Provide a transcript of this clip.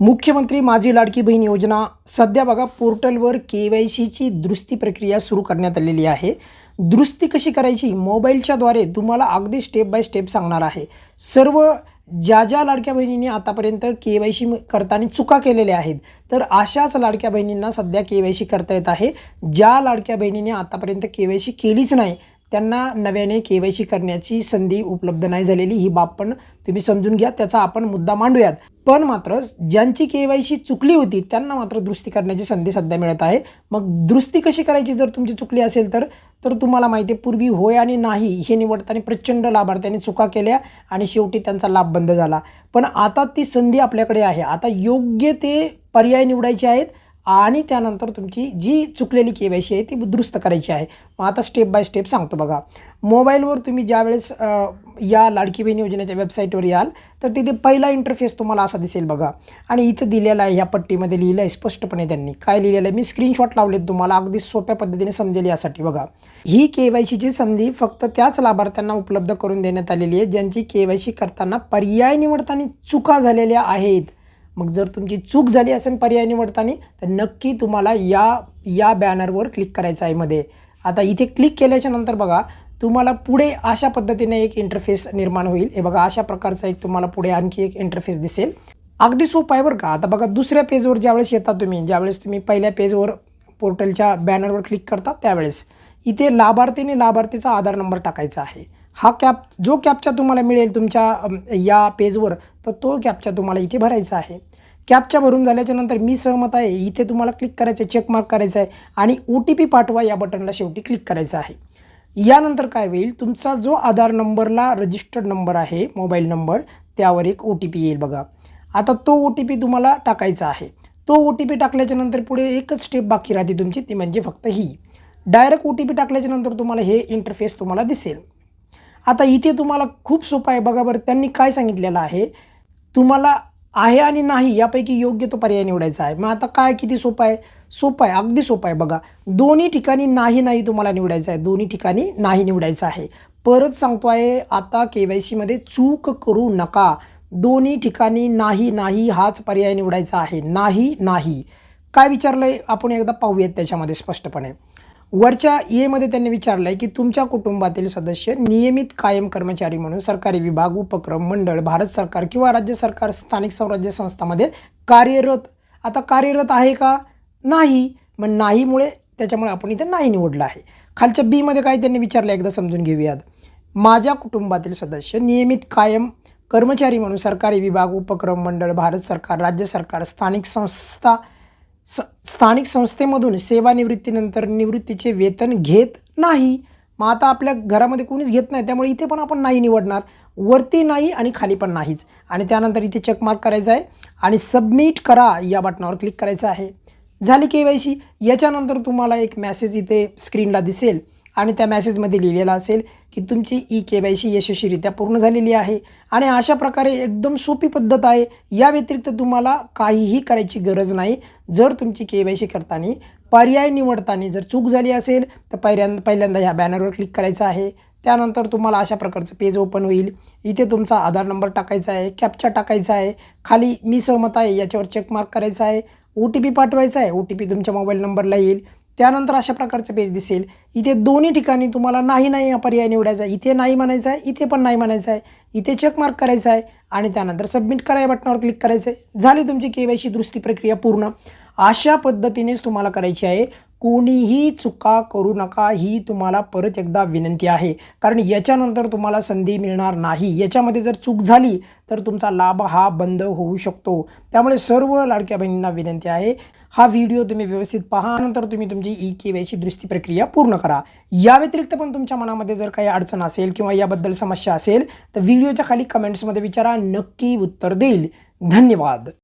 मुख्यमंत्री माझी लाडकी बहीण योजना. सध्या बघा पोर्टलवर के वाय सीची दुरुस्ती प्रक्रिया सुरू करण्यात आलेली आहे. दुरुस्ती कशी करायची? मोबाईलच्याद्वारे तुम्हाला अगदी स्टेप बाय स्टेप सांगणार आहे. सर्व ज्या ज्या लाडक्या बहिणींनी आतापर्यंत के वाय सी करताना चुका केलेल्या आहेत तर अशाच लाडक्या बहिणींना सध्या के वाय सी करता येत आहे. ज्या लाडक्या बहिणीने आतापर्यंत के वाय सी केलीच नाही त्यांना नव्याने के वाय सी करण्याची संधी उपलब्ध नाही झालेली ही बाब पण तुम्ही समजून घ्या त्याचा आपण मुद्दा मांडूयात. पण मात्र ज्यांची के वाय सी चुकली होती त्यांना मात्र दुरुस्ती करण्याची संधी सध्या मिळत आहे. मग दुरुस्ती कशी करायची जर तुमची चुकली असेल तर? तर तुम्हाला माहिती आहे पूर्वी होय आणि नाही हे निवडताना प्रचंड लाभार्थ्यांनी चुका केल्या आणि शेवटी त्यांचा लाभ बंद झाला. पण आता ती संधी आपल्याकडे आहे. आता योग्य ते पर्याय निवडायचे आहेत. आणि त्यानंतर तुमची जी चुकलेली के वाय सी आहे ती दुरुस्त करायची आहे. मग आता स्टेप बाय स्टेप सांगतो बघा. मोबाईलवर तुम्ही ज्यावेळेस या लाडकी बहीण योजनेच्या वेबसाईटवर याल तर तिथे पहिला इंटरफेस तुम्हाला असा दिसेल बघा. आणि इथं दिलेला आहे ह्या पट्टीमध्ये लिहिलं आहे स्पष्टपणे त्यांनी. काय लिहिलेलं आहे? मी स्क्रीनशॉट लावलेत तुम्हाला अगदी सोप्या पद्धतीने समजेल यासाठी बघा. ही के वाय सीची संधी फक्त त्याच लाभार्थ्यांना उपलब्ध करून देण्यात आलेली आहे ज्यांची के वाय सी करताना पर्याय निवडताना चुका झालेल्या आहेत. मग जर तुमची चूक झाली असेल पर्याय निवडताना तर नक्की तुम्हाला या या बॅनरवर क्लिक करायचं आहे मध्ये. आता इथे क्लिक केल्याच्यानंतर बघा तुम्हाला पुढे अशा पद्धतीने एक इंटरफेस निर्माण होईल. हे बघा अशा प्रकारचा एक तुम्हाला पुढे आणखी एक इंटरफेस दिसेल. अगदी सोपं आहे बरं का. आता बघा दुसऱ्या पेजवर ज्यावेळेस येता तुम्ही ज्यावेळेस तुम्ही पहिल्या पेजवर पोर्टलच्या बॅनरवर क्लिक करता त्यावेळेस इथे लाभार्थीने लाभार्थीचा आधार नंबर टाकायचा आहे. हा कॅप जो कॅपचा तुम्हाला मिळेल तुमच्या या पेजवर तर तो कॅपचा तुम्हाला इथे भरायचा आहे. कॅपच्या भरून झाल्याच्यानंतर मी सहमत आहे इथे तुम्हाला क्लिक करायचं आहे चेक मार्क करायचा आहे आणि ओ टी पी पाठवा या बटनला शेवटी क्लिक करायचं आहे. यानंतर काय होईल तुमचा जो आधार नंबरला रजिस्टर्ड नंबर आहे मोबाईल नंबर त्यावर एक ओ टी पी येईल बघा. आता तो ओ टी पी तुम्हाला टाकायचा आहे. तो ओ टी पी टाकल्याच्यानंतर पुढे एकच स्टेप बाकी राहते तुमची ती म्हणजे फक्त ही. डायरेक्ट ओ टी पी टाकल्याच्यानंतर तुम्हाला हे इंटरफेस तुम्हाला दिसेल. आता इथे तुम्हाला खूप सोपं आहे. बघा बरं त्यांनी काय सांगितलेलं आहे? तुम्हाला आहे आणि नाही यापैकी योग्य तो पर्याय निवडायचा आहे. मग आता काय किती सोपं आहे? सोपं आहे अगदी सोपं आहे बघा. दोन्ही ठिकाणी नाही नाही तुम्हाला निवडायचं आहे. दोन्ही ठिकाणी नाही निवडायचं आहे. परत सांगतो आहे आता के वाय सीमध्ये चूक करू नका. दोन्ही ठिकाणी नाही नाही हाच पर्याय निवडायचा आहे. नाही नाही. काय विचारलं आहे आपण एकदा पाहूयात त्याच्यामध्ये स्पष्टपणे. वरच्या एमध्ये त्यांनी विचारलं आहे की तुमच्या कुटुंबातील सदस्य नियमित कायम कर्मचारी म्हणून सरकारी विभाग उपक्रम मंडळ भारत सरकार किंवा राज्य सरकार स्थानिक स्वराज्य संस्थामध्ये कार्यरत. आता कार्यरत आहे का? नाही. मग नाहीमुळे त्याच्यामुळे आपण इथे नाही निवडलं आहे. खालच्या बीमध्ये काय त्यांनी विचारलं एकदा समजून घेऊयात. माझ्या कुटुंबातील सदस्य नियमित कायम कर्मचारी म्हणून सरकारी विभाग उपक्रम मंडळ भारत सरकार राज्य सरकार स्थानिक संस्था स स्थानिक संस्थेमधून सेवानिवृत्तीनंतर निवृत्तीचे वेतन घेत नाही. मग आता आपल्या घरामध्ये कोणीच घेत नाही त्यामुळे इथे पण आपण नाही निवडणार. वरती नाही आणि खाली पण नाहीच. आणि त्यानंतर इथे चेकमार्क करायचं आहे आणि सबमिट करा या बटनावर क्लिक करायचं आहे. झाली के वाय सी. याच्यानंतर तुम्हाला एक मॅसेज इथे स्क्रीनला दिसेल. आणि त्या मॅसेजमध्ये लिहिलेला असेल की तुमची ई के वाय सी यशस्वीरित्या पूर्ण झालेली आहे. आणि अशा प्रकारे एकदम सोपी पद्धत आहे. या व्यतिरिक्त तुम्हाला काहीही करायची गरज नाही. जर तुमची के वाय सी करताना पर्याय निवडताना जर चूक झाली असेल तर पहिल्यांदा पहिल्यांदा ह्या बॅनरवर क्लिक करायचं आहे. त्यानंतर तुम्हाला अशा प्रकारचं पेज ओपन होईल. इथे तुमचा आधार नंबर टाकायचा आहे कॅप्चा टाकायचा आहे. खाली मी सहमत आहे याच्यावर चेक मार्क करायचा आहे. ओ टी पी पाठवायचा आहे ओ टी पी तुमच्या मोबाईल नंबरला येईल. त्यानंतर अशा प्रकारचं पेज दिसेल. इथे दोन्ही ठिकाणी तुम्हाला नाही नाही हा पर्याय निवडायचा आहे. इथे नाही म्हणायचं आहे इथे पण नाही म्हणायचं आहे. इथे चेक मार्क करायचा आहे आणि त्यानंतर सबमिट करा या बटनावर क्लिक करायचं आहे. झाली तुमची के वाय सी दुरुस्ती प्रक्रिया पूर्ण. अशा पद्धतीनेच तुम्हाला करायची आहे. कोणीही चुका करू नका ही तुम्हाला परत एकदा विनंती आहे. कारण याच्यानंतर तुम्हाला संधी मिळणार नाही. याच्यामध्ये जर चूक झाली तर तुमचा लाभ हा बंद होऊ शकतो. त्यामुळे सर्व लाडक्या बहिणींना विनंती आहे हा व्हिडिओ तुम्ही व्यवस्थित पहा. नंतर तुम्ही तुमची ई के वायची दृष्टी प्रक्रिया पूर्ण करा. या व्यतिरिक्त पण तुमच्या मनामध्ये जर काही अडचण असेल किंवा याबद्दल समस्या असेल तर व्हिडिओच्या खाली कमेंट्समध्ये विचारा. नक्की उत्तर देईल. धन्यवाद.